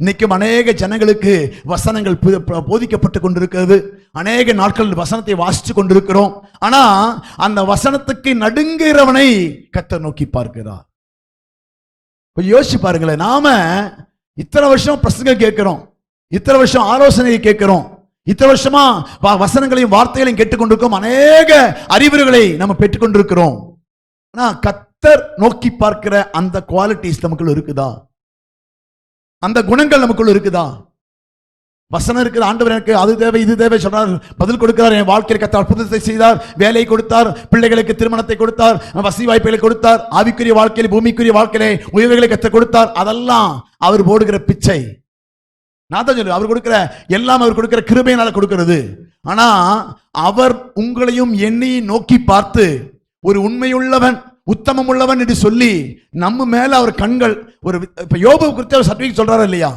இன்னைக்கும் அநேக ஜனங்களுக்கு வசனங்கள் ப- போதிக்கப்பட்டு கொண்டிருக்கிறது. அநேக நாட்கள் வசனத்தை வாசித்து கொண்டிருக்கிறோம். ஆனா அந்த வசனத்துக்கு நடுங்குகிறவனை கத்தர் நோக்கி பார்க்கிறார். கொஞ்சம் யோசிச்சு பாருங்களேன். நாம இத்தனை வருஷம் பிரசங்க கேட்கிறோம். இத்தனை வருஷம் ஆலோசனையை கேட்கிறோம். இத்தனை வருஷமா வ- வசனங்களையும் வார்த்தைகளையும் கேட்டுக்கொண்டிருக்கோம் அநேக அறிவுரைகளை நம்ம பெற்றுக்கொண்டிருக்கிறோம். ஆனா கத்தர் நோக்கி பார்க்கிற அந்த குவாலிட்டிஸ் நமக்குள்ள இருக்குதா? அந்த குணங்கள் நமக்குள்ள இருக்குதா? வசனம் இருக்குது ஆண்டவர் எனக்கு அது தேவை இது தேவை சொன்னார். பதில் கொடுக்கிறார். என் வாழ்க்கையில் கத்த அற்புதத்தை செய்தார். வேலை கொடுத்தார். பிள்ளைகளுக்கு திருமணத்தை கொடுத்தார். வசதி வாய்ப்புகளை கொடுத்தார். ஆவிக்குரிய வாழ்க்கையில் பூமிக்குரிய வாழ்க்கையிலே உயர்வுகளை கத்த கொடுத்தார். அதெல்லாம் அவர் போடுகிற பிச்சை. நான் தான் சொல்லு அவர் கொடுக்கிற எல்லாம் அவர் கொடுக்கிற கிருபையினால கொடுக்கிறது. ஆனா அவர் உங்களையும் என்னையும் நோக்கி பார்த்து ஒரு உண்மையுள்ளவன் உத்தமம் உள்ளவன் என்று சொல்லி நம்ம மேல அவர் கண்கள் ஒரு இப்ப யோபு குறித்து அவர் சர்டிபிகேட் சொல்றாரு இல்லையா?